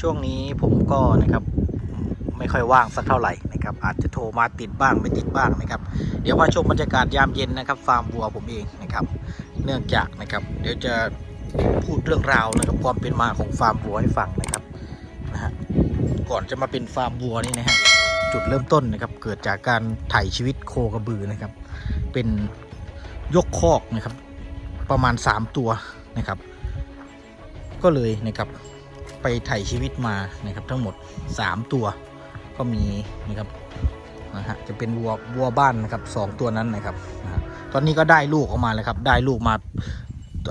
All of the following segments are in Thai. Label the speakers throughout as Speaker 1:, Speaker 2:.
Speaker 1: ช่วงนี้ผมก็นะครับไม่ค่อยว่างสักเท่าไหร่นะครับอาจจะโทรมาติดบ้างไม่ติดบ้างนะครับ เดี๋ยวมาชมบรรยากาศยามเย็นนะครับฟาร์มวัวผมเองนะครับ เนื่องจากนะครับ เดี๋ยวจะพูดเรื่องราวนะครับความเป็นมาของฟาร์มวัวให้ฟังนะครับนะฮะก่อนจะมาเป็นฟาร์มวัวนี่นะฮะจุดเริ่มต้นนะครับเกิดจากการไถ่ชีวิตโคกระบือนะครับ เป็นยกคอกนะครับประมาณ 3 ตัวนะครับ ก็เลยนะครับ ไปถ่ชีวิตมานะครับทั้งหมด 3 ตัวก็มีนะครับนะฮะจะเป็นวัววัวบ้านนะครับสองตัวนั้นนะครับนะตอนนี้ก็ได้ลูกออกมาแล้วครับ ได้ลูกมา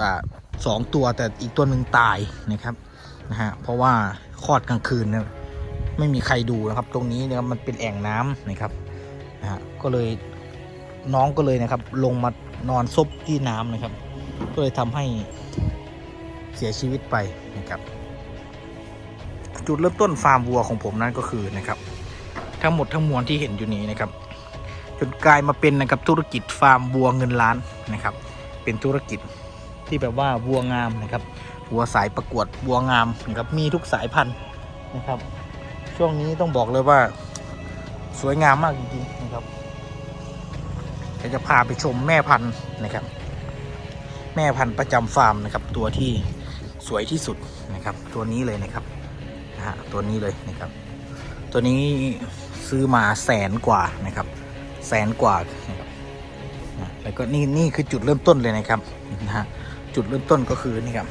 Speaker 1: อ่าสองตัวแต่อีกตัวหนึ่งตายนะครับนะฮะเพราะว่าคลอดกลางคืนเนี่ยไม่มีใครดูนะครับ ตรงนี้เนี่ยมันเป็นแอ่งน้ำนะครับนะฮะก็เลยน้องก็เลยนะครับ ลงมานอนซบที่น้ำนะครับ ก็เลยทำให้เสียชีวิตไปนะครับ จุดเริ่มต้นฟาร์มวัวของผมนั้นก็คือนะครับทั้งหมดทั้งมวลที่เห็นอยู่นี้นะครับจนกลายมาเป็นนะครับธุรกิจฟาร์มวัวเงินล้านนะครับ เป็นธุรกิจที่แบบว่าวัวงามนะครับวัวสายประกวดวัวงามนะครับมีทุกสายพันธุ์นะครับ ช่วงนี้ต้องบอกเลยว่าสวยงามมากจริงๆนะครับเดี๋ยวจะพาไปชมแม่พันธุ์นะครับ แม่พันธุ์ประจำฟาร์มนะครับ ตัวที่สวยที่สุดนะครับ ตัวนี้เลยนะครับ ฮะตัวนี้เลยนะครับ ตัวนี้ซื้อมาแสนกว่านะครับ แสนกว่านะครับแล้วก็นี่นี่คือจุดเริ่มต้นเลยนะครับนะฮะจุดเริ่มต้นก็คือนี่ครับ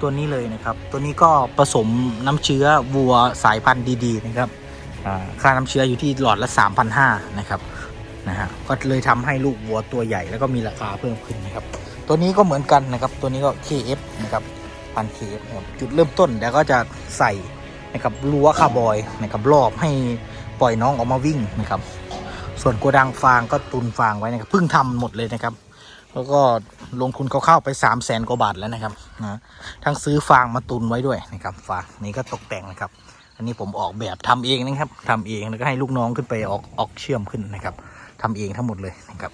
Speaker 1: ตัวนี้เลยนะครับ ตัวนี้ก็ผสมน้ำเชื้อวัวสายพันธุ์ดีๆนะครับค่าน้ำเชื้ออยู่ที่หลอดละ 3,500นะครับนะฮะก็เลยทำให้ลูกวัวตัวใหญ่แล้วก็มีราคาเพิ่มขึ้นนะครับ ตัวนี้ก็เหมือนกันนะครับ ตัวนี้ก็ KF นะครับ พัน KF นะครับจุดเริ่มต้นแล้วก็จะใส่นะครับรั้วคาร์บอยนะครับรอบให้ปล่อยน้องออกมาวิ่งนะครับ ส่วนโกดังฟางก็ตุนฟางไว้นะครับเพิ่งทำหมดเลยนะครับ แล้วก็ลงทุนเข้าๆไป3 0 0แสนกว่าบาทแล้วนะครับนะทั้งซื้อฟางมาตุนไว้ด้วยนะครับฟางนี่ก็ตกแต่งนะครับ อันนี้ผมออกแบบทำเองนะครับทำเองแล้วก็ให้ลูกน้องขึ้นไปออกออกเชื่อมขึ้นนะครับทำเองทั้งหมดเลยนะครับ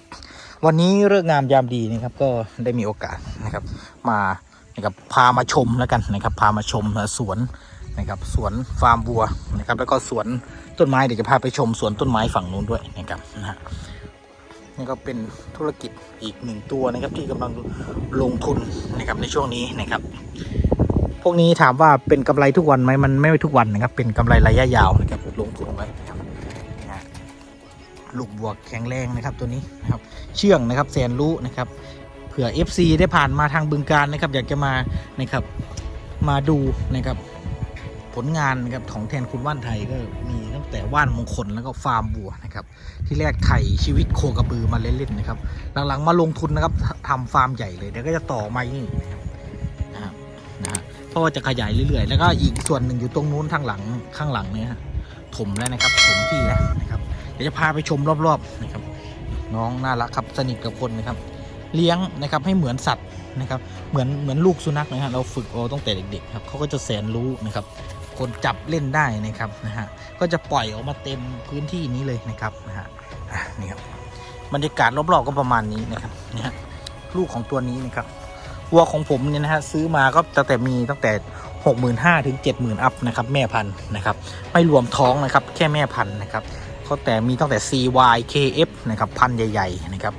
Speaker 1: วันนี้เลิกษ์งามยามดีนะครับก็ได้มีโอกาสนะครับ มา นะครับพามาชมแล้วกันนะครับ พามาชมสวนนะครับสวนฟาร์มวัวนะครับแล้วก็สวนต้นไม้เดี๋ยวจะพาไปชมสวนต้นไม้ฝั่งนู้นด้วยนะครับนะฮะนี่ก็เป็นธุรกิจอีกหนึ่งตัวนะครับที่กำลังลงทุนนะครับในช่วงนี้นะครับ พวกนี้ถามว่าเป็นกำไรทุกวันไหมมันไม่ทุกวันนะครับ เป็นกำไรระยะยาวนะครับลงทุนไว้นะครับนะฮะลูกบวกแข็งแรงนะครับตัวนี้นะครับ เชื่องนะครับแสนรู้นะครับ ผื่อ FC ได้ผ่านมาทางบึงการนะครับ อยากจะมานะครับมาดูนะครับผลงานนะครับของแทนคุณว่านไทยก็มีตั้งแต่ว่านมงคลแล้วก็ฟาร์มบัวนะครับ ที่แรกไถ่ชีวิตโคกระบือมาเล่นๆนะครับ หลังๆมาลงทุนนะครับทำฟาร์มใหญ่เลยเดี๋ยวก็จะต่อมาอีกนะครับนะฮะเพราะว่าจะขยายเรื่อยๆ แล้วก็อีกส่วนหนึ่งอยู่ตรงนู้นข้างหลังข้างหลังเนี่ยถมแล้วนะครับถมที่แล้วนะครับเดี๋ยวจะพาไปชมรอบๆนะครับ น้องน่ารักครับสนิทกับคนนะครับ เลี้ยงนะครับให้เหมือนสัตว์นะครับเหมือนเหมือนลูกสุนัขนะฮะเราฝึกเอาตั้งแต่เด็กๆครับเขาก็จะแสนรู้นะครับคนจับเล่นได้นะครับนะฮะก็จะปล่อยออกมาเต็มพื้นที่นี้เลยนะครับนะฮะนี่ครับบรรยากาศรอบๆก็ประมาณนี้นะครับนะฮะลูกของตัวนี้นะครับวัวของผมเนี่ยนะฮะซื้อมาก็ตั้งแต่มีตั้งแต่65,000ถึง70,000อัพนะครับแม่พันธุ์นะครับไม่รวมท้องนะครับแค่แม่พันธุ์นะครับก็แต่มีตั้งแต่ CY KF นะครับพันธุ์ใหญ่ๆนะครับ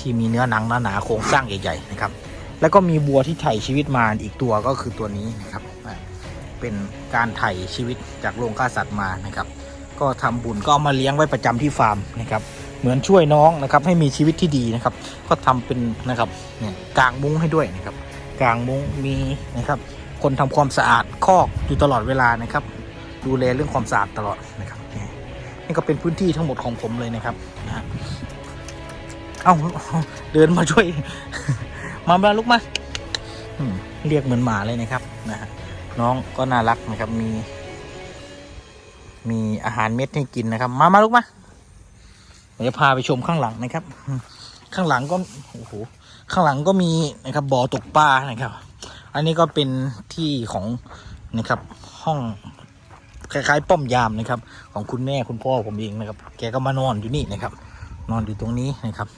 Speaker 1: ที่มีเนื้อหนังหนาๆโครงสร้างใหญ่ๆนะครับ แล้วก็มีบัวที่ไถ่ชีวิตมาอีกตัวก็คือตัวนี้นะครับเป็นการไถ่ชีวิตจากโรงฆ่าสัตว์มานะครับ ก็ทำบุญก็เอามาเลี้ยงไว้ประจำที่ฟาร์มนะครับเหมือนช่วยน้องนะครับให้มีชีวิตที่ดีนะครับ ก็ทำเป็นนะครับเนี่ยกางมุ้งให้ด้วยนะครับกางมุ้งมีนะครับ คนทำความสะอาดคอกอยู่ตลอดเวลานะครับ ดูแลเรื่องความสะอาดตลอดนะครับนี่ก็เป็นพื้นที่ทั้งหมดของผมเลยนะครับนะ เอ้าเดินมาช่วย มาบ้าลุกมาเรียกเหมือนหมาเลยนะครับนะฮะน้องก็น่ารักนะครับ มี มีอาหารเม็ดให้กินนะครับ มามาลุกมาเดี๋ยวพาไปชมข้างหลังนะครับ ข้างหลังก็โอ้โหข้างหลังก็มีนะครับบ่อตกปลานะครับ อันนี้ก็เป็นที่ของนะครับ ห้องคล้ายๆ ป้อมยามนะครับ ของคุณแม่คุณพ่อผมเองนะครับ แกก็มานอนอยู่นี่นะครับ นอนอยู่ตรงนี้นะครับ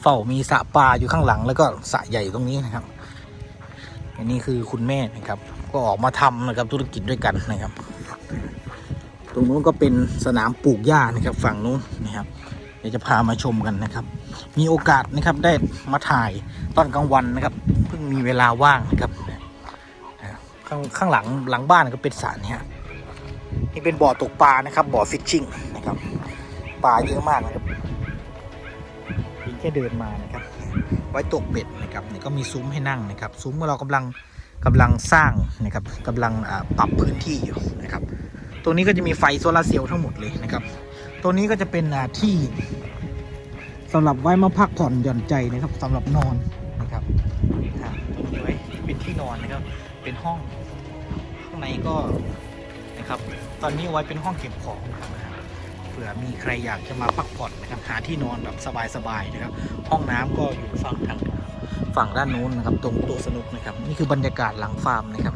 Speaker 1: เฝ้ามีสระปลาอยู่ข้างหลัง แล้วก็สระใหญ่ตรงนี้นะครับ อันนี้คือคุณแม่นะครับ ก็ออกมาทำนะครับธุรกิจด้วยกันนะครับ ตรงนู้นก็เป็นสนามปลูกหญ้านะครับ ฝั่งนู้นนะครับเดี๋ยวจะพามาชมกันนะครับ มีโอกาสนะครับได้มาถ่ายตอนกลางวันนะครับ เพิ่งมีเวลาว่างนะครับ ข้างข้างหลังหลังบ้านก็เป็นสระนี่ยนี่เป็นบ่อตกปลานะครับ บ่อฟิชชิ่งนะครับ ปลาเยอะมากนะครับ พียงแค่เดินมานะครับ ไว้ตกเบ็ดนะครับนี่ก็มีซุ้มให้นั่งนะครับ ซุ้มเรากำลังกำลังสร้างนะครับกำลังปรับพื้นที่อยู่นะครับตรงนี้ก็จะมีไฟโซลาร์เซลล์ทั้งหมดเลยนะครับ ตัวนี้ก็จะเป็นที่สำหรับไว้มาพักผ่อนหย่อนใจนะครับสำหรับนอนนะครับตรงนี้ไว้เป็นที่นอนนะครับ เป็นห้องข้างในก็นะครับ ตอนนี้ไว้เป็นห้องเก็บของนะครับ เผื่อมีใครอยากจะมาพักผ่อนนะครับหาที่นอนแบบสบายๆนะครับ ห้องน้ำก็อยู่ฝั่งทางฝั่งด้านนู้นนะครับ ตรงต๊ะสนุกนะครับ นี่คือบรรยากาศหลังฟาร์มนะครับ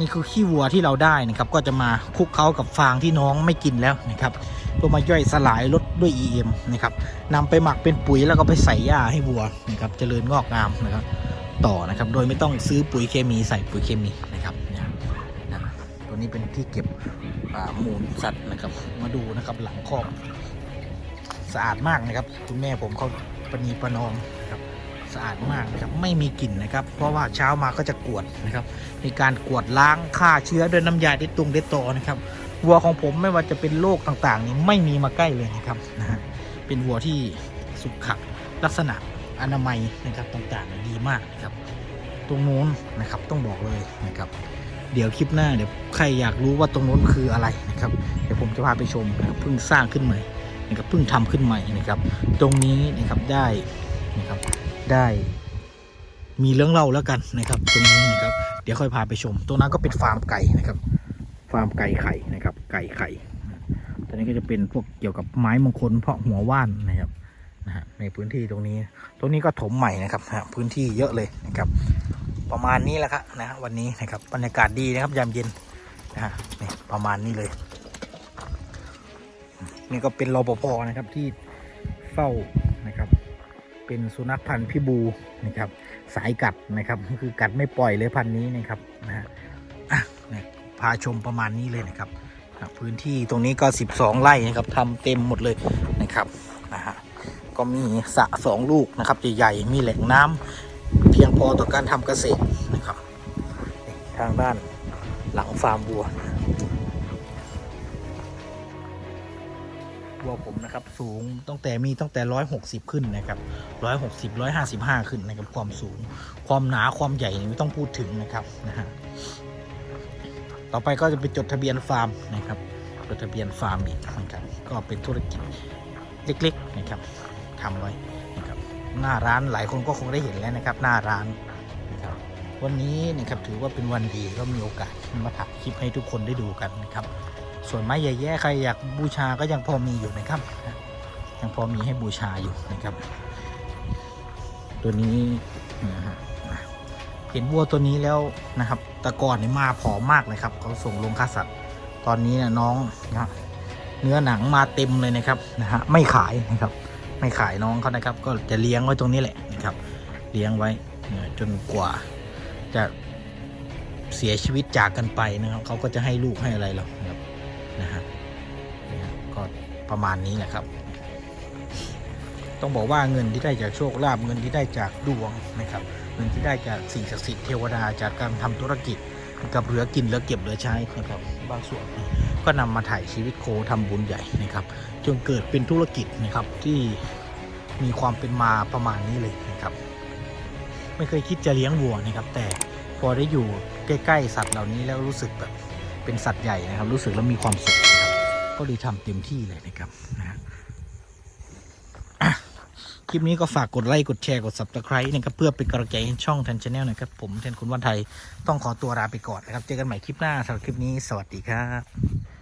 Speaker 1: นี่คือขี้วัวที่เราได้นะครับ ก็จะมาคุกเคล้ากับฟางที่น้องไม่กินแล้วนะครับก็มาย่อยสลายลดด้วย EM นะครับนำไปหมักเป็นปุ๋ยแล้วก็ไปใส่หญ้าให้วัวนะครับเจริญงอกงามนะครับ ต่อนะครับ โดยไม่ต้องซื้อปุ๋ยเคมีใส่ปุ๋ยเคมี ตัวนี้เป็นที่เก็บอ่ามูลสัตว์นะครับ มาดูนะครับหลังคอกสะอาดมากนะครับ คุณแม่ผมเขาประนีประนอมนะครับสะอาดมากนะครับไม่มีกลิ่นนะครับ เพราะว่าเช้ามาก็จะกวดนะครับ มีการกวดล้างฆ่าเชื้อด้วยน้ำยาเด็ดตุงเด็ดโตนะครับวัวของผมไม่ว่าจะเป็นโรคต่างๆ นี่ไม่มีมาใกล้เลยนะครับนะฮะเป็นวัวที่สุขลักษณะอนามัยนะครับต่างๆ ดีมากนะครับ ตรงนู้นนะครับต้องบอกเลยนะครับ เดี๋ยวคลิปหน้าเดี๋ยวใครอยากรู้ว่าตรงนู้นคืออะไรนะครับเดี๋ยวผมจะพาไปชมนะครับเพิ่งสร้างขึ้นใหม่นะครับเพิ่งทำขึ้นใหม่นะครับ ตรงนี้นะครับได้นะครับได้มีเรื่องเล่าแล้วกันนะครับ ตรงนี้นะครับ เดี๋ยวค่อยพาไปชม ตรงนั้นก็เป็นฟาร์มไก่นะครับ ฟาร์มไก่ไข่นะครับ ไก่ไข่ตอนนี้ก็จะเป็นพวกเกี่ยวกับไม้มงคลเพาะหัวว่านนะครับนะฮะในพื้นที่ตรงนี้ ตรงนี้ก็ถมใหม่นะครับฮะพื้นที่เยอะเลยนะครับ ประมาณนี้แหละครับนะวันนี้นะครับบรรยากาศดีนะครับยามเย็นนะฮะนี่ประมาณนี้เลย นี่ก็เป็นรปภนะครับที่เฝ้านะครับ เป็นสุนัขพันธุ์พิบูนะครับ สายกัดนะครับคือกัดไม่ปล่อยเลยพันธุ์นี้นะครับนะฮะอะนี่พาชมประมาณนี้เลยนะครับอะพื้นที่ตรงนี้ก็ 12 ไร่นะครับทำเต็มหมดเลยนะครับนะฮะก็มีสระสองลูกนะครับใหญ่ๆมีแหล่งน้ำ เพียงพอต่อการทำเกษตรนะครับทางด้านหลังฟาร์มวัววัวผมนะครับสูงตั้งแต่มีตั้งแต่ร้อยหกสิบขึ้นนะครับร้อยหกสิบร้อยห้าสิบห้าขึ้นนะครับความสูง ความหนาความใหญ่นี่ไม่ต้องพูดถึงนะครับนะฮะต่อไปก็จะไปจดทะเบียนฟาร์มนะครับจดทะเบียนฟาร์มอีกนะครับก็เป็นธุรกิจเล็กๆนะครับทำไว้ หน้าร้านหลายคนก็คงได้เห็นแล้วนะครับ หน้าร้านนะครับวันนี้นะครับถือว่าเป็นวันดีก็มีโอกาสมาถ่ายคลิปให้ทุกคนได้ดูกันนะครับ ส่วนไม้ใหญ่แย่ใครอยากบูชาก็ยังพอมีอยู่นะครับ ยังพอมีให้บูชาอยู่นะครับ ตัวนี้เห็นวัวตัวนี้แล้วนะครับต่ก่อนนี่มาผอมมากเลยครับเขาส่งลงฆ่าสัตว์ตอนนี้น,น้องนะเนื้อหนังมาเต็มเลยนะครับนะฮะไม่ขายนะครับ ไม่ขายน้องเขานะครับ ก็จะเลี้ยงไว้ตรงนี้แหละนะครับ เลี้ยงไว้จนกว่าจะเสียชีวิตจากกันไปนะครับเขาก็จะให้ลูกให้อะไรเรานะครับนะฮะก็ประมาณนี้แหละครับ ต้องบอกว่าเงินที่ได้จากโชคลาภเงินที่ได้จากดวงนะครับ เงินที่ได้จากสิ่งศักดิ์สิทธิ์เทวดาจากการทำธุรกิจ กับเหลือกินเหลือเก็บเหลือใช้นะครับบางส่วนก็นำมาถ่ายชีวิตโคทำบุญใหญ่นะครับจนเกิดเป็นธุรกิจนะครับที่มีความเป็นมาประมาณนี้เลยนะครับ ไม่เคยคิดจะเลี้ยงวัวนะครับ แต่พอได้อยู่ใกล้ ๆ สัตว์เหล่านี้แล้วรู้สึกแบบเป็นสัตว์ใหญ่นะครับ รู้สึกแล้วมีความสุขนะครับก็เลยทำเต็มที่เลยนะครับนะ ลิปนี้ก็ฝากกดไลค์กดแชร์กด subscribe นะครับเพื่อเป็นกำลังใจให้ช่องทันชาแนลนะครับ ผมแทนคุณวันไทยต้องขอตัวลาไปก่อนนะครับ เจอกันใหม่คลิปหน้าสำหรับคลิปนี้สวัสดีครับ